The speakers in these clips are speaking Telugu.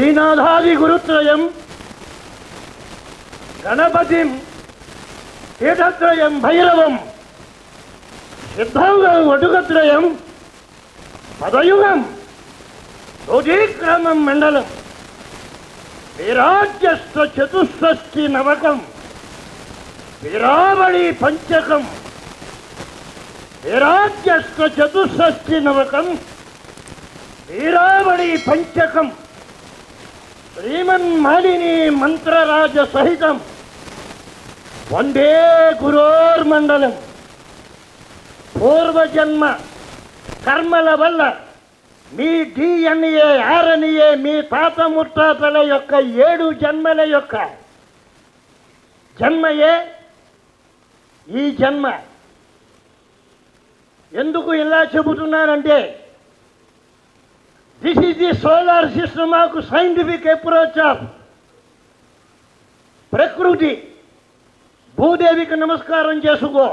శ్రీనాథాది గురుత్రయం గణపతిం పీఠత్రయం భైరవం సిద్ధౌగం వటుకత్రయం పదయుగం రోధీక్రమం మండలం విరాజ్యస్వ చతుషష్ఠి నవకం విరావళి పంచకం విరాజ్యస్వ చతుషష్ఠి నవకం వీరావళి పంచకం. శ్రీమన్మాలిని మంత్రరాజ సహితం వందే గురోర్మండలం. పూర్వజన్మ కర్మల వల్ల మీ డిఎన్ఏ ఆర్ఎన్ఏ మీ తాత ముత్తాతల యొక్క ఏడు జన్మల యొక్క జన్మయే ఈ జన్మ. ఎందుకు ఇలా చెబుతున్నానంటే this is the solar system of scientific approach of ప్రకృతి భూదేవికి నమస్కారం చేసుకో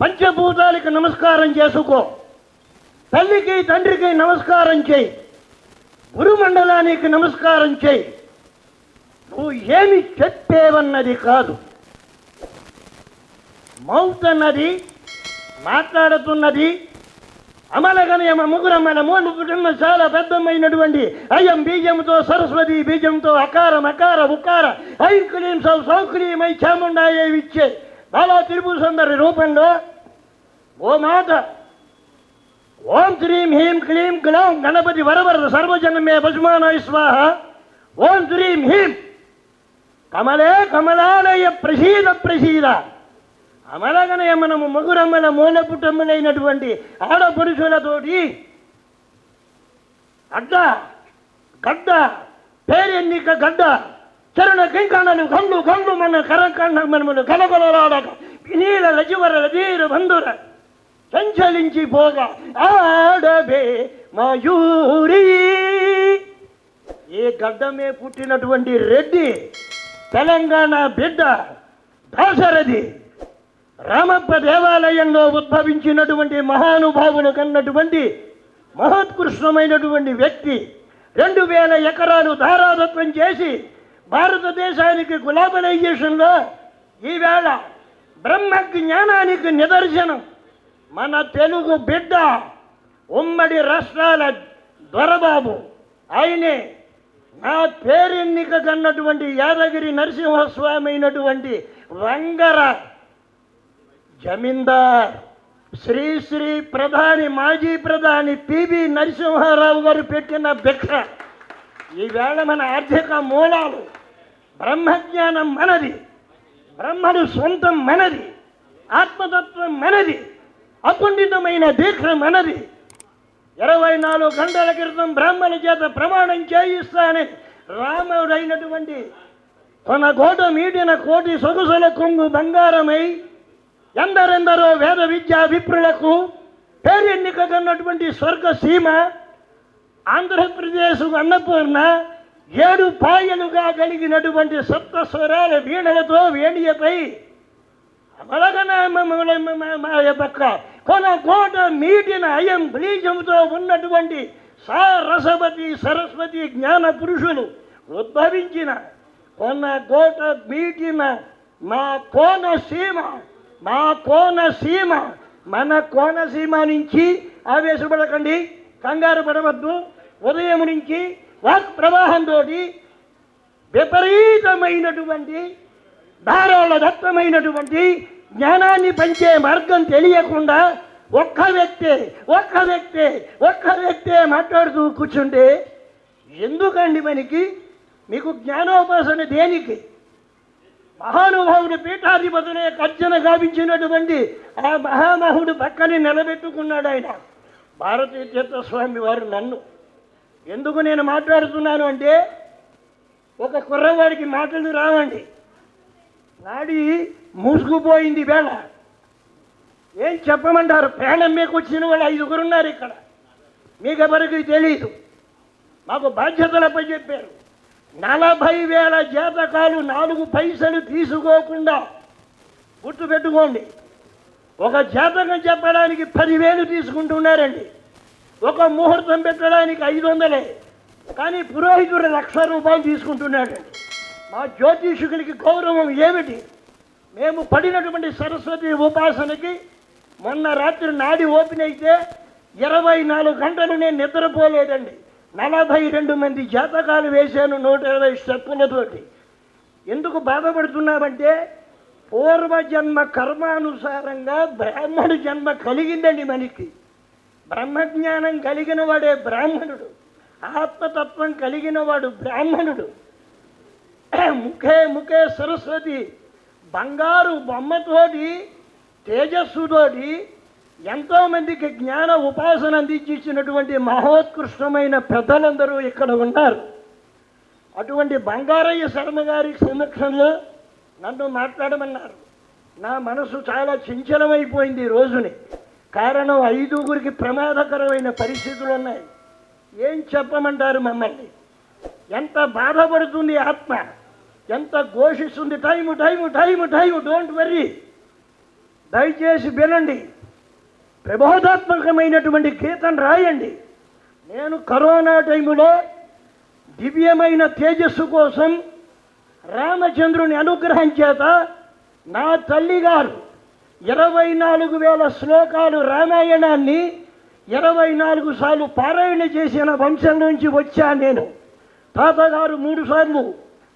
పంచభూతాలకి నమస్కారం చేసుకో తల్లికి తండ్రికి నమస్కారం చేయి గురుమండలానికి నమస్కారం చేయి నువ్వు ఏమి చెప్పేవన్నది కాదు మౌత్ అన్నది మాట్లాడుతున్నది అమలగనయమ ముగురమ్మల మూడు కుటుంబం చాలా పెద్దమైనటువంటి అయం బీజంతో సరస్వతి బీజంతో అకార మకార ఉకార ఐం క్లీం సౌ సౌక్లీమై చాముండాయే ఇచ్చే బాలా త్రిపుర సుందరి రూపంలో ఓ మాట ఓం శ్రీం హీం క్లీం గ్లౌం గణపతి వరవర సర్వజనమే పశుమానాయ స్వాహ ఓం శ్రీం హీం కమలే కమలాలయ ప్రసీద ప్రసీద అమలగనయ మనము మగురమ్మల మూల పుట్టమ్మలైనటువంటి ఆడపురుషులతోటి అడ్డ గడ్డ పేరెన్నిక గడ్డ చరణ కింకణలు కండ్లు కండు మన కరకండ మనములు కలకలలాడక నీల లజువర లజీర బంధుర సంచలించి పోగా ఆడబే మయూరి. ఏ గడ్డమే పుట్టినటువంటి రెడ్డి తెలంగాణ బిడ్డ దాశరథి. రామప్ప దేవాలయంలో ఉద్భవించినటువంటి మహానుభావును కన్నటువంటి మహోత్కృష్టమైనటువంటి వ్యక్తి రెండు వేల ఎకరాలు ధారాదత్వం చేసి భారతదేశానికి గులాబలైజేషన్లో ఈవేళ బ్రహ్మ జ్ఞానానికి నిదర్శనం. మన తెలుగు బిడ్డ ఉమ్మడి రాష్ట్రాల దొరబాబు. ఆయనే నా పేరెన్నిక కన్నటువంటి యాదగిరి నరసింహస్వామి అయినటువంటి వంగర జమీందార్ శ్రీ శ్రీ ప్రధాని మాజీ ప్రధాని పివి నరసింహారావు గారు పెట్టిన భిక్ష. ఈవేళ మన ఆర్థిక మూలాలు బ్రహ్మజ్ఞానం మనది బ్రహ్మడు సొంతం మనది ఆత్మతత్వం మనది అకుండితమైన దీక్ష మనది. ఇరవై నాలుగు గంటల క్రితం బ్రాహ్మణ చేత ప్రమాణం చేయిస్తానని రాముడైనటువంటి తన కోట మీటిన కోటి సొగసుల కొంగు బంగారమై ఎందరెందరో వేద విద్యా విప్రులకు పేరెన్నిక కన్నటువంటి స్వర్గ సీమ ఆంధ్రప్రదేశ్ అన్నపూర్ణ ఏడు పాయలుగా కలిగినటువంటి సప్త స్వరాల వీణలతో వేణియపై పక్క కొన కోట మీటిన అయం బీజంతో ఉన్నటువంటి సారసపతి సరస్వతి జ్ఞాన పురుషులు ఉద్భవించిన కొన కోట మీటిన మా కోనసీమ మా కోనసీమ మన కోనసీమ నుంచి ఆవేశపడకండి కంగారు పడవద్దు. ఉదయం నుంచి వాక్ ప్రవాహంతో విపరీతమైనటువంటి ధారాళ దత్తమైనటువంటి జ్ఞానాన్ని పంచే మార్గం తెలియకుండా ఒక్క వ్యక్తే ఒక్క వ్యక్తే ఒక్క వ్యక్తే మాట్లాడుతూ కూర్చుంటే ఎందుకండి మనకి? మీకు జ్ఞానోపాసన దేనికి? మహానుభావుడు పీఠాధిపతులే కర్జన గావించినటువంటి ఆ మహామహుడు పక్కనే నిలబెట్టుకున్నాడు ఆయన. భారతీయ తీర్థస్వామి వారు నన్ను. ఎందుకు నేను మాట్లాడుతున్నాను అంటే ఒక కుర్రవాడికి మాటలు రావండి. నాడి మూసుకుపోయింది వేళ. ఏం చెప్పమంటారు? ప్రాణం మీకు వచ్చిన వాళ్ళు ఐదుగురున్నారు ఇక్కడ. మీకు ఎవరికి తెలియదు మాకు బాధ్యతలపై చెప్పారు. నలభై వేల జాతకాలు నాలుగు పైసలు తీసుకోకుండా గుర్తుపెట్టుకోండి ఒక జాతకం చెప్పడానికి పదివేలు తీసుకుంటున్నారండి. ఒక ముహూర్తం పెట్టడానికి ఐదు వందలే కానీ పురోహితుడు లక్ష రూపాయలు తీసుకుంటున్నాడండి. మా జ్యోతిషుకులకి గౌరవం ఏమిటి? మేము పడినటువంటి సరస్వతి ఉపాసనకి మొన్న రాత్రి నాడి ఓపెన్ అయితే ఇరవై నాలుగు గంటలు నేను నిద్రపోలేదండి. నలభై రెండు మంది జాతకాలు వేశాను నూట ఇరవై స్టెప్పులతోటి ఎందుకు బాధపడుతున్నామంటే పూర్వజన్మ కర్మానుసారంగా బ్రాహ్మణ జన్మ కలిగిందండి మనకి. బ్రహ్మజ్ఞానం కలిగిన వాడే బ్రాహ్మణుడు. ఆత్మతత్వం కలిగిన వాడు బ్రాహ్మణుడు. ముఖే ముఖే సరస్వతి. బంగారు బొమ్మతోటి తేజస్సుతోటి ఎంతోమందికి జ్ఞాన ఉపాసన అందించినటువంటి మహోత్కృష్టమైన పెద్దలందరూ ఇక్కడ ఉన్నారు. అటువంటి బంగారయ్య శర్మ గారి సమక్షంలో నన్ను మాట్లాడమన్నారు. నా మనసు చాలా చించలమైపోయింది ఈ రోజుని. కారణం ఐదుగురికి ప్రమాదకరమైన పరిస్థితులు ఉన్నాయి ఏం చెప్పమంటారు మమ్మల్ని? ఎంత బాధపడుతుంది ఆత్మ? ఎంత ఘోషిస్తుంది? Time time time time don't worry దయచేసి వినండి. ప్రబోధాత్మకమైనటువంటి గీతం రాయండి. నేను కరోనా టైములో దివ్యమైన తేజస్సు కోసం రామచంద్రుని అనుగ్రహం చేత నా తల్లిగారు ఇరవై నాలుగు వేల శ్లోకాలు రామాయణాన్ని ఇరవై నాలుగు సార్లు పారాయణ చేసిన వంశం నుంచి వచ్చాను నేను. తాతగారు మూడు సార్లు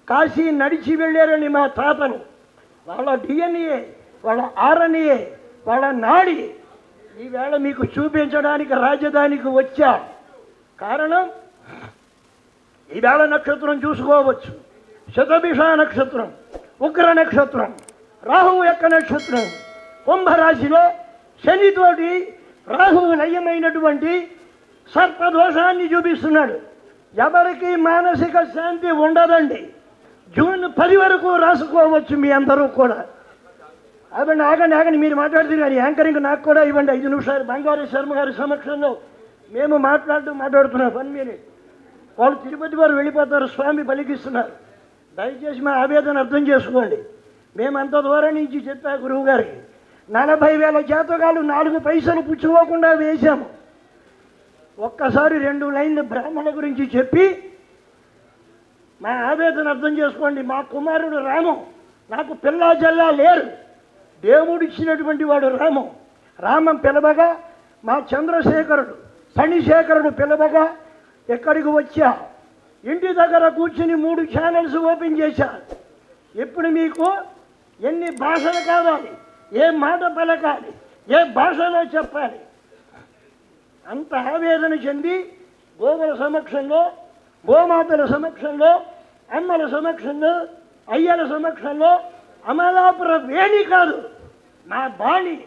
కాశీ నడిచి వెళ్ళారని మా తాతను వాళ్ళ డిఎన్ఏ వాళ్ళ ఆర్ఎన్ఏ వాళ్ళ నాడి ఈవేళ మీకు చూపించడానికి రాజధానికి వచ్చా. కారణం? ఈవేళ నక్షత్రం చూసుకోవచ్చు. శతభిష నక్షత్రం ఉగ్ర నక్షత్రం రాహువు యొక్క నక్షత్రం. కుంభరాశిలో శనితోటి రాహువు నయమైనటువంటి సర్పదోషాన్ని చూపిస్తున్నాడు. ఎవరికి మానసిక శాంతి ఉండదండి. జూన్ పది వరకు రాసుకోవచ్చు మీ అందరూ కూడా. అవండి ఆగండి ఆగండి మీరు మాట్లాడుతున్నారు యాంకరింగ్ నాకు కూడా ఇవ్వండి. ఐదు నిమిషాలు. బంగారు శర్మ గారి సమక్షంలో మేము మాట్లాడుతూ మాట్లాడుతున్నాం. One minute. వాళ్ళు తిరుపతి వారు వెళ్ళిపోతారు. స్వామి పలికిస్తున్నారు దయచేసి మా ఆవేదన అర్థం చేసుకోండి. మేము అంత దూరం నుంచి చెప్పా గురువు గారికి. నలభై వేల జాతకాలు నాలుగు పైసలు పుచ్చుకోకుండా వేశాము. ఒక్కసారి రెండు లైన్లు బ్రాహ్మణ గురించి చెప్పి మా ఆవేదన అర్థం చేసుకోండి. మా కుమారుడు రాము నాకు పిల్లా జల్లా లేరు. దేవుడు ఇచ్చినటువంటి వాడు రామం. రామం పిలవగా మా చంద్రశేఖరుడు శనిశేఖరుడు పిలవగా ఎక్కడికి వచ్చా? ఇంటి దగ్గర కూర్చుని మూడు ఛానల్స్ ఓపెన్ చేశా ఇప్పుడు మీకు ఎన్ని భాషలు కావాలి? ఏ మాట పలకాలి? ఏ భాషలో చెప్పాలి? అంత ఆవేదన చెంది గోవుల సమక్షంలో గోమాతల సమక్షంలో అమ్మల సమక్షంలో అయ్యల సమక్షంలో అమలాపుర వేణి కాదు. మా బాణి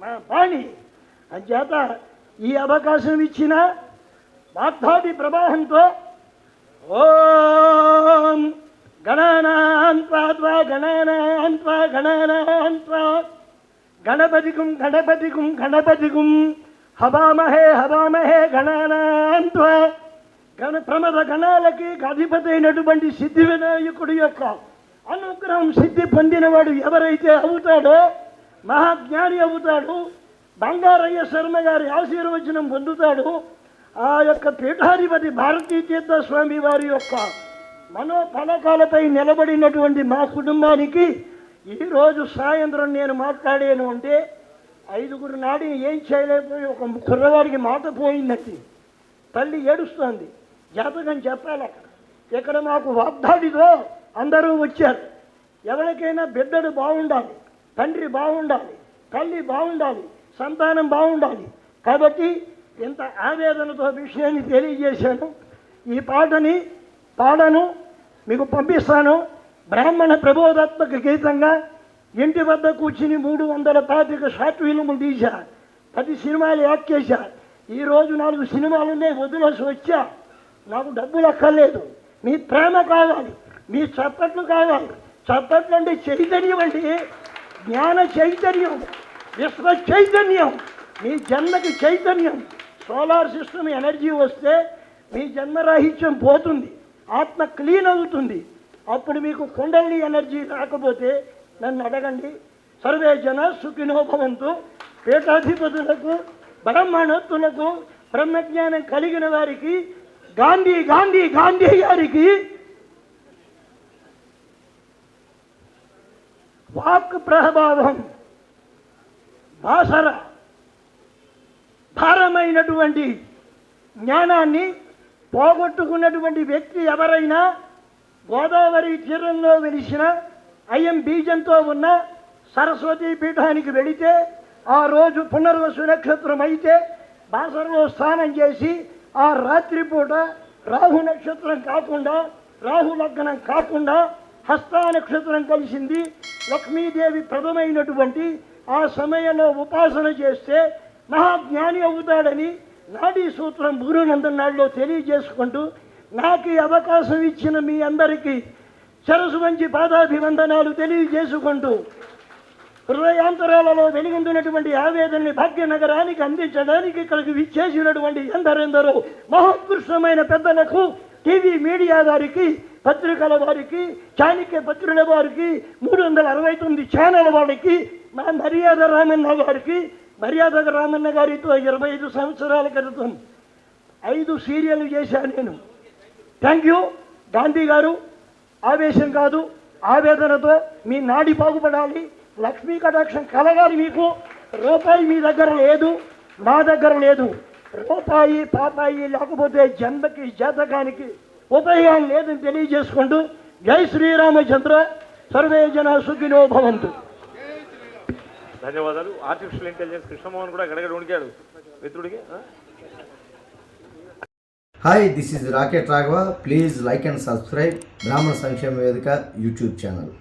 మా బాణి. అంచేత ఈ అవకాశం ఇచ్చిన వాగ్దాటి ప్రవాహంతో ఓం గణానాన్వా గణానాన్వా గణానాన్వా గణపతికుం గణపతికుం గణపతికుం. హవామహే హవామహే గణానాన్వ గణ ప్రమద గణాలకి అధిపతి అయినటువంటి సిద్ధి వినాయకుడి యొక్క అనుగ్రహం సిద్ధి పొందినవాడు ఎవరైతే అవుతాడో మహాజ్ఞాని అవుతాడు బంగారయ్య శర్మ గారి ఆశీర్వచనం పొందుతాడు ఆ యొక్క పీఠాధిపతి భారతీ తీర్థ స్వామి వారి యొక్క మనోఫలకాలపై నిలబడినటువంటి మా కుటుంబానికి ఈరోజు సాయంత్రం నేను మాట్లాడాను అంటే ఐదుగురు నాడి ఏం చేయలేకపోయి ఒక కుర్రవాడికి మాట పోయిందండి తల్లి ఏడుస్తోంది. జాతకం చెప్పాలి అక్కడ. ఇక్కడ మాకు వాగ్దాడితో అందరూ వచ్చారు. ఎవరికైనా బిడ్డడు బాగుండాలి తండ్రి బాగుండాలి తల్లి బాగుండాలి సంతానం బాగుండాలి. కాబట్టి ఇంత ఆవేదనతో విషయాన్ని తెలియజేశాను. ఈ పాటని పాడను మీకు పంపిస్తాను. బ్రాహ్మణ ప్రబోధాత్మక గీతంగా ఇంటి వద్ద కూర్చుని మూడు వందల పాతిక షార్ట్ ఫిల్ములు తీశా పది సినిమాలు యాక్ట్ చేశా. ఈరోజు నాలుగు సినిమాలు ఉన్నాయి వదిలేసి వచ్చా. నాకు డబ్బులు అక్కర్లేదు మీ ప్రేమ కావాలి. మీ చప్పట్లు కావాలి. చప్పట్లు అంటే చైతన్యం అండి. జ్ఞాన చైతన్యం విశ్వ చైతన్యం మీ జన్మకి చైతన్యం. సోలార్ సిస్టమ్ ఎనర్జీ వస్తే మీ జన్మరాహిత్యం పోతుంది. ఆత్మ క్లీన్ అవుతుంది. అప్పుడు మీకు కుండలి ఎనర్జీ రాకపోతే నన్ను అడగండి. సర్వే జన సుఖినోభవంతు పీఠాధిపతులకు బ్రహ్మణత్తులకు బ్రహ్మజ్ఞానం కలిగిన వారికి గాంధీ గాంధీ గాంధీ గారికి వాక్ ప్రభావం భాషర భారమైనటువంటి జ్ఞానాన్ని పోగొట్టుకున్నటువంటి వ్యక్తి ఎవరైనా గోదావరి తీరంలో వెలిసిన అయ్యం బీజంతో ఉన్న సరస్వతి పీఠానికి వెళితే ఆ రోజు పునర్వసు నక్షత్రం అయితే బాసరలో స్నానం చేసి ఆ రాత్రిపూట రాహు నక్షత్రం కాకుండా రాహు లగ్నం కాకుండా హస్త నక్షత్రం కలిసింది. లక్ష్మీదేవి ప్రథమైనటువంటి ఆ సమయంలో ఉపాసన చేస్తే మహాజ్ఞాని అవుతాడని నాడీ సూత్రం గురునందనాడులో తెలియజేసుకుంటూ నాకు ఈ అవకాశం ఇచ్చిన మీ అందరికీ సరసు మంచి పాదాభివందనాలు తెలియజేసుకుంటూ హృదయాంతరాలలో వెలిగిందినటువంటి ఆవేదనని భాగ్యనగరానికి అందించడానికి ఇక్కడికి విచ్చేసినటువంటి ఎందరెందరో మహోత్కృష్టమైన పెద్దలకు టీవీ మీడియా వారికి పత్రికల వారికి చాణక్య పత్రికల వారికి మూడు వందల అరవై తొమ్మిది ఛానల్ వారికి మా మర్యాద రామన్న గారికి మర్యాద రామన్న గారితో ఇరవై ఐదు సంవత్సరాల క్రితం ఐదు సీరియల్ చేశాను నేను. థ్యాంక్ యూ గాంధీ గారు. ఆవేశం కాదు ఆవేదనతో మీ నాడి బాగుపడాలి. లక్ష్మీ కటాక్షం కలగాలి మీకు. రూపాయి మీ దగ్గర లేదు మా దగ్గర లేదు. రూపాయి పాపాయి లేకపోతే జన్మకి జాతకానికి ఉపయోగం లేదని తెలియజేసుకుంటూ జై శ్రీరామచంద్ర సర్వే జన సుఖినో భవంతు. ధన్యవాదాలు. ఆర్టిఫిషియల్ ఇంటెలిజెన్స్ కృష్ణమోహన్ కూడా గడగడ ఉడికాడు మిత్రుడికి? Hi this is rocket Raghava please like and subscribe బ్రాహ్మణ సంక్షేమ వేదిక యూట్యూబ్ ఛానల్